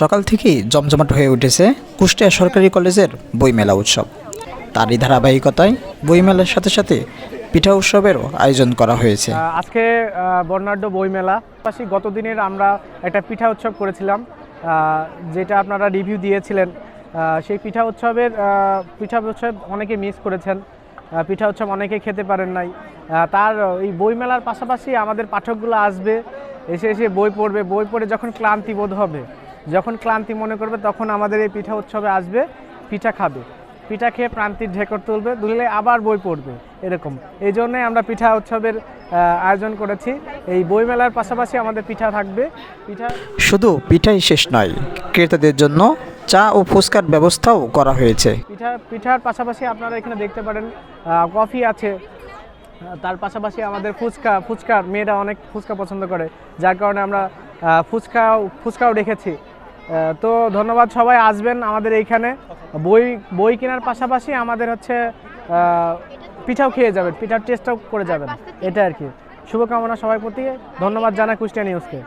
সকাল থেকেই জমজমাট হয়ে উঠেছে কুষ্টিয়া সরকারি কলেজের বইমেলা উৎসব। তারই ধারাবাহিকতায় বইমেলার সাথে সাথে পিঠা উৎসবেরও আয়োজন করা হয়েছে। আজকে বর্ণাঢ্য বইমেলা। পাশাপাশি গত দিনের আমরা একটা পিঠা উৎসব করেছিলাম যেটা আপনারা রিভিউ দিয়েছিলেন। সেই পিঠা উৎসবের পিঠা উৎসব অনেকে মিস করেছেন। পিঠা উৎসব অনেকে খেতে পারেন নাই। তার, এই বইমেলার পাশাপাশি আমাদের পাঠকগুলো আসবে, এসে এসে বই পড়বে। বই পড়ে যখন ক্লান্তি বোধ হবে যখন ক্লান্তি মনে করবে তখন আমাদের এই পিঠা উৎসবে আসবে পিঠা খাবে। পিঠা খেয়ে প্রান্তির ঢেকর তুলবে তুললে আবার বই পড়বে এরকম। এই জন্যই আমরা পিঠা উৎসবের আয়োজন করেছি। এই বইমেলার পাশাপাশি আমাদের পিঠা থাকবে। পিঠা শুধু পিঠাই শেষ নয় ক্রেতাদের জন্য চা ও ফুচকার ব্যবস্থাও করা হয়েছে। পিঠা পিঠার পাশাপাশি আপনারা এখানে দেখতে পারেন কফি আছে। তার পাশাপাশি আমাদের ফুচকা ফুচকা মেয়েরা অনেক ফুচকা পছন্দ করে। যার কারণে আমরা ফুচকাও ফুচকাও রেখেছি। তো ধন্যবাদ সবাই আসবেন আমাদের এইখানে। বই বই কেনার পাশাপাশি আমাদের হচ্ছে পিঠাও খেয়ে যাবেন পিঠার টেস্টটাও করে যাবেন। এটা আর কি। শুভকামনা সবাই প্রতি। ধন্যবাদ জানা কুষ্টিয়া নিউজকে